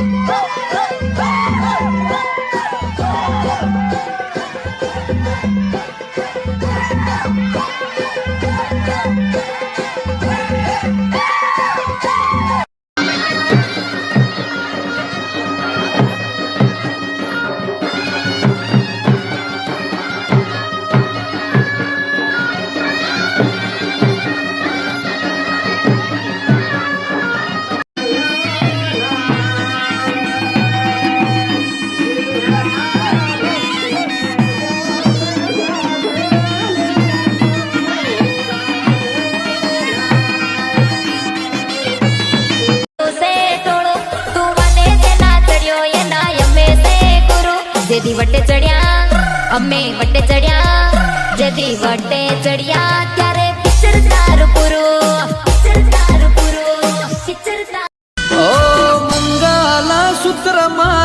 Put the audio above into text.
Thank you. जदी वटे चढ्या अम्मे वटे चढ्या जदी वटे चढ्या त्यारे पिचरदार पुरो पिचरदार पुरो पिचरदार ओ मंगला सूत्र